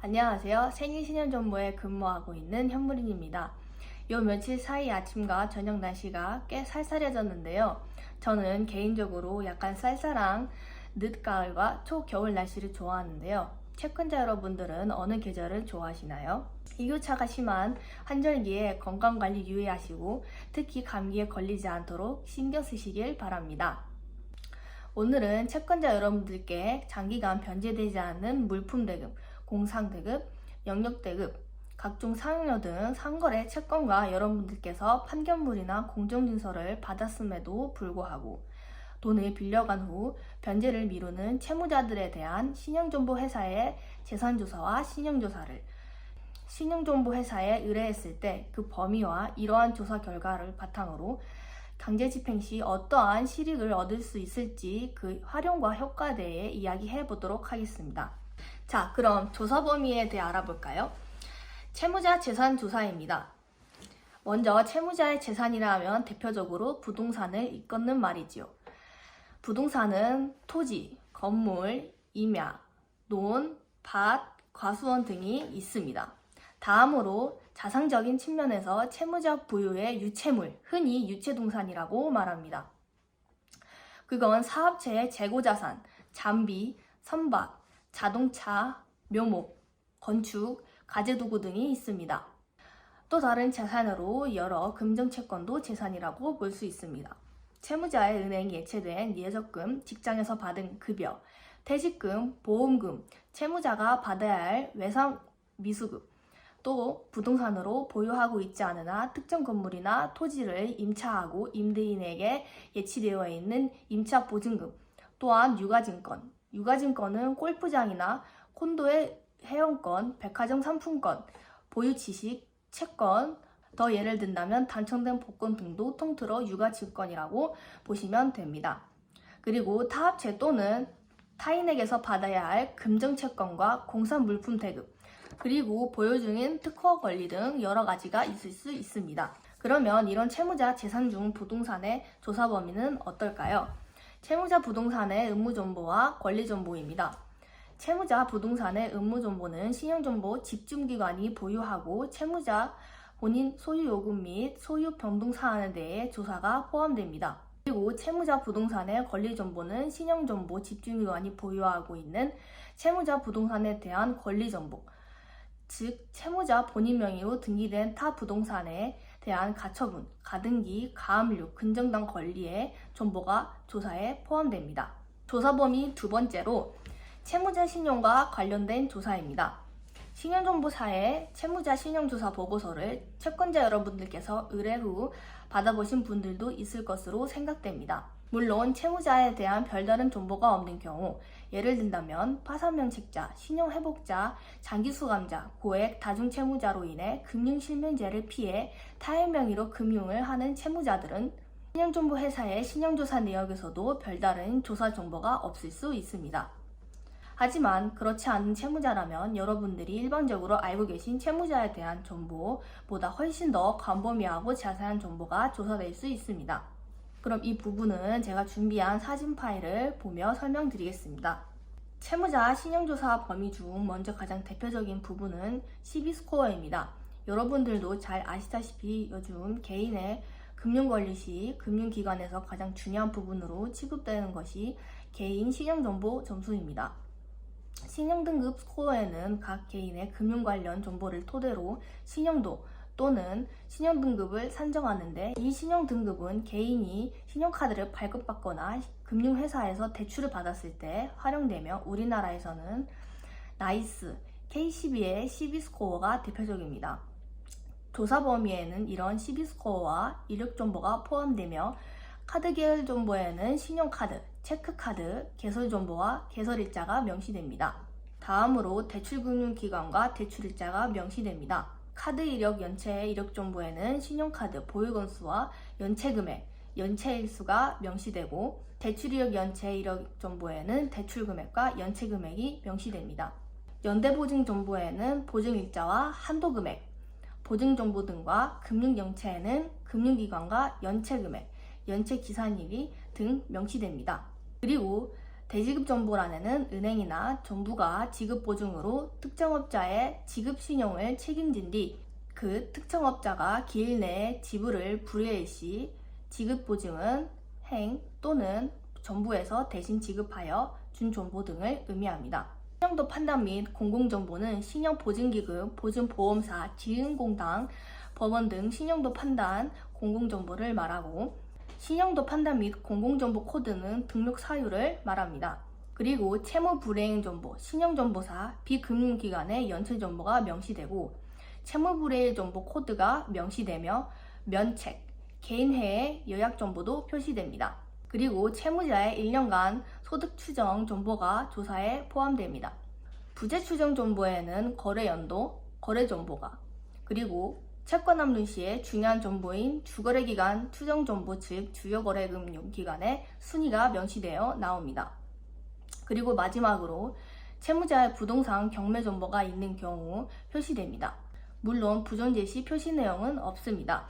안녕하세요. 생일 신현정보에 근무하고 있는 현무린입니다. 요 며칠 사이 아침과 저녁 날씨가 꽤 쌀쌀해졌는데요. 저는 개인적으로 약간 쌀쌀한 늦가을과 초겨울 날씨를 좋아하는데요. 채권자 여러분들은 어느 계절을 좋아하시나요? 일교차가 심한 환절기에 건강관리 유의하시고 특히 감기에 걸리지 않도록 신경 쓰시길 바랍니다. 오늘은 채권자 여러분들께 장기간 변제되지 않는 물품 대금, 공상 대급, 영역 대급, 각종 상여 등 상거래 채권과 여러분들께서 판결물이나 공정증서를 받았음에도 불구하고 돈을 빌려간 후 변제를 미루는 채무자들에 대한 신용정보회사의 재산조사와 신용조사를 신용정보회사에 의뢰했을 때 그 범위와 이러한 조사 결과를 바탕으로 강제 집행 시 어떠한 실익을 얻을 수 있을지 그 활용과 효과에 대해 이야기해 보도록 하겠습니다. 자, 그럼 조사 범위에 대해 알아볼까요? 채무자 재산 조사입니다. 먼저 채무자의 재산이라 하면 대표적으로 부동산을 이끄는 말이지요. 부동산은 토지, 건물, 임야, 논, 밭, 과수원 등이 있습니다. 다음으로 자산적인 측면에서 채무자 부유의 유채물, 흔히 유채동산이라고 말합니다. 그건 사업체의 재고자산, 장비, 선박, 자동차, 묘목, 건축, 가재도구 등이 있습니다. 또 다른 재산으로 여러 금전채권도 재산이라고 볼 수 있습니다. 채무자의 은행 예체된 예적금, 직장에서 받은 급여, 퇴직금, 보험금, 채무자가 받아야 할 외상 미수급, 또 부동산으로 보유하고 있지 않으나 특정 건물이나 토지를 임차하고 임대인에게 예치되어 있는 임차 보증금, 또한 유가증권, 유가증권은 골프장이나 콘도의 회원권, 백화점 상품권, 보유 지식, 채권, 더 예를 든다면 당첨된 복권 등도 통틀어 유가증권이라고 보시면 됩니다. 그리고 타합채 또는 타인에게서 받아야 할 금전채권과 공산물품 대급, 그리고 보유 중인 특허 권리 등 여러 가지가 있을 수 있습니다. 그러면 이런 채무자 재산 중 부동산의 조사 범위는 어떨까요? 채무자 부동산의 의무 정보와 권리 정보입니다. 채무자 부동산의 의무 정보는 신용 정보 집중 기관이 보유하고 채무자 본인 소유 요금 및 소유 변동 사안에 대해 조사가 포함됩니다. 그리고 채무자 부동산의 권리 정보는 신용 정보 집중기관이 보유하고 있는 채무자 부동산에 대한 권리 정보, 즉 채무자 본인 명의로 등기된 타 부동산에 대한 가처분, 가등기, 가압류, 근정당 권리의 정보가 조사에 포함됩니다. 조사 범위 두 번째로 채무자 신용과 관련된 조사입니다. 신용정보사의 채무자 신용조사 보고서를 채권자 여러분들께서 의뢰 후 받아보신 분들도 있을 것으로 생각됩니다. 물론 채무자에 대한 별다른 정보가 없는 경우 예를 든다면 파산명책자, 신용회복자, 장기수감자, 고액 다중채무자로 인해 금융실명제를 피해 타의 명의로 금융을 하는 채무자들은 신용정보회사의 신용조사 내역에서도 별다른 조사 정보가 없을 수 있습니다. 하지만 그렇지 않은 채무자라면 여러분들이 일반적으로 알고 계신 채무자에 대한 정보보다 훨씬 더 광범위하고 자세한 정보가 조사될 수 있습니다. 그럼 이 부분은 제가 준비한 사진 파일을 보며 설명드리겠습니다. 채무자 신용조사 범위 중 먼저 가장 대표적인 부분은 시비스코어입니다. 여러분들도 잘 아시다시피 요즘 개인의 금융관리 시 금융기관에서 가장 중요한 부분으로 취급되는 것이 개인 신용정보 점수입니다. 신용등급 스코어에는 각 개인의 금융 관련 정보를 토대로 신용도 또는 신용등급을 산정하는데 이 신용등급은 개인이 신용카드를 발급받거나 금융회사에서 대출을 받았을 때 활용되며 우리나라에서는 나이스, K12의 CB스코어가 대표적입니다. 조사 범위에는 이런 CB스코어와 이력 정보가 포함되며 카드 계열 정보에는 신용카드, 체크카드, 개설 정보와 개설일자가 명시됩니다. 다음으로 대출금융기관과 대출일자가 명시됩니다. 카드 이력 연체 이력 정보에는 신용카드 보유 건수와 연체 금액, 연체 일수가 명시되고 대출 이력 연체 이력 정보에는 대출 금액과 연체 금액이 명시됩니다. 연대 보증 정보에는 보증 일자와 한도 금액, 보증 정보 등과 금융정체에는 금융기관과 연체 금액, 연체 기산일이 등 명시됩니다. 그리고 대지급 정보란에는 은행이나 정부가 지급 보증으로 특정업자의 지급 신용을 책임진 뒤 그 특정업자가 기일 내에 지불을 불의할 시 지급 보증은 행 또는 정부에서 대신 지급하여 준 정보 등을 의미합니다. 신용도 판단 및 공공정보는 신용보증기금, 보증보험사, 지은공당, 법원 등 신용도 판단, 공공정보를 말하고 신용도 판단 및 공공정보 코드는 등록 사유를 말합니다. 그리고 채무 불이행 정보, 신용 정보사, 비금융기관의 연체 정보가 명시되고 채무 불이행 정보 코드가 명시되며 면책, 개인회의 요약 정보도 표시됩니다. 그리고 채무자의 1년간 소득 추정 정보가 조사에 포함됩니다. 부재 추정 정보에는 거래 연도, 거래 정보가 그리고 채권 남는 시의 중요한 정보인 주거래 기간 추정 정보 즉 주요 거래 금융 기간의 순위가 명시되어 나옵니다. 그리고 마지막으로 채무자의 부동산 경매 정보가 있는 경우 표시됩니다. 물론 부존재 시 표시 내용은 없습니다.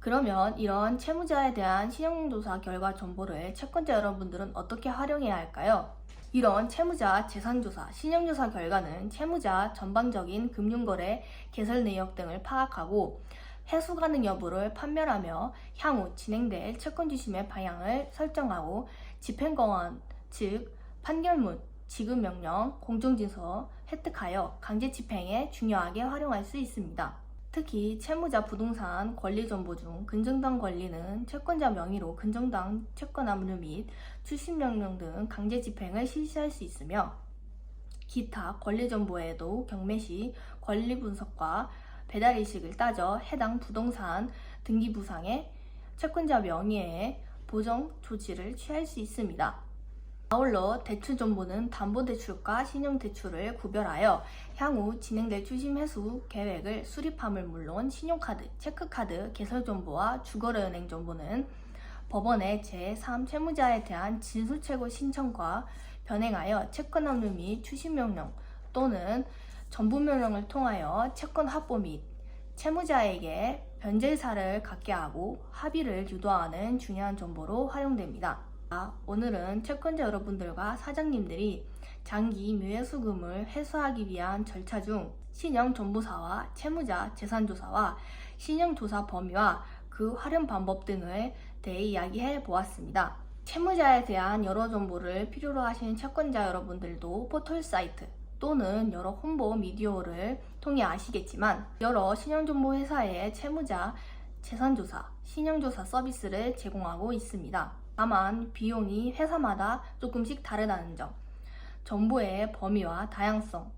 그러면 이런 채무자에 대한 신용조사 결과 정보를 채권자 여러분들은 어떻게 활용해야 할까요? 이런 채무자 재산조사, 신용조사 결과는 채무자 전반적인 금융거래 개설 내역 등을 파악하고 해소 가능 여부를 판별하며 향후 진행될 채권 주심의 방향을 설정하고 집행공원, 즉 판결문, 지급명령, 공정진서 획득하여 강제 집행에 중요하게 활용할 수 있습니다. 특히 채무자 부동산 권리 정보 중 근정당 권리는 채권자 명의로 근정당 채권 압류 및 출신 명령 등 강제 집행을 실시할 수 있으며 기타 권리 정보에도 경매 시 권리 분석과 배달 의식을 따져 해당 부동산 등기 부상에 채권자 명의의 보정 조치를 취할 수 있습니다. 아울러 대출 정보는 담보대출과 신용대출을 구별하여 향후 진행될 추심 회수 계획을 수립함을 물론 신용카드, 체크카드 개설 정보와 주거래은행 정보는 법원의 제3 채무자에 대한 진술채고 신청과 변행하여 채권 압류 및 추심 명령 또는 전부 명령을 통하여 채권 확보 및 채무자에게 변제사를 갖게 하고 합의를 유도하는 중요한 정보로 활용됩니다. 아, 오늘은 채권자 여러분들과 사장님들이 장기 묘해수금을 회수하기 위한 절차 중 신용 정보사와 채무자 재산조사와 신용조사 범위와 그 활용 방법 등을 대해 이야기해 보았습니다. 채무자에 대한 여러 정보를 필요로 하시는 채권자 여러분들도 포털 사이트 또는 여러 홍보 미디어를 통해 아시겠지만 여러 신용정보 회사의 채무자 재산조사, 신용조사 서비스를 제공하고 있습니다. 다만 비용이 회사마다 조금씩 다르다는 점, 정보의 범위와 다양성,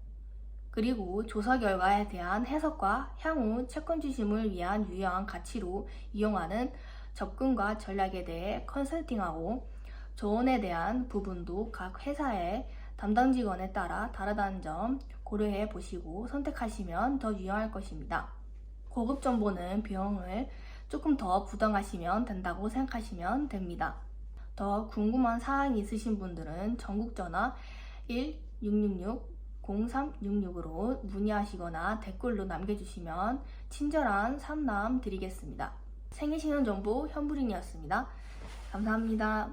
그리고 조사 결과에 대한 해석과 향후 채권 주심을 위한 유효한 가치로 이용하는 접근과 전략에 대해 컨설팅하고 조언에 대한 부분도 각 회사의 담당 직원에 따라 다르다는 점 고려해 보시고 선택하시면 더 유용할 것입니다. 고급 정보는 비용을 조금 더 부담하시면 된다고 생각하시면 됩니다. 더 궁금한 사항이 있으신 분들은 전국 전화 1666-0366으로 문의하시거나 댓글로 남겨주시면 친절한 상담 드리겠습니다. 생일신혼정보 현부린이었습니다. 감사합니다.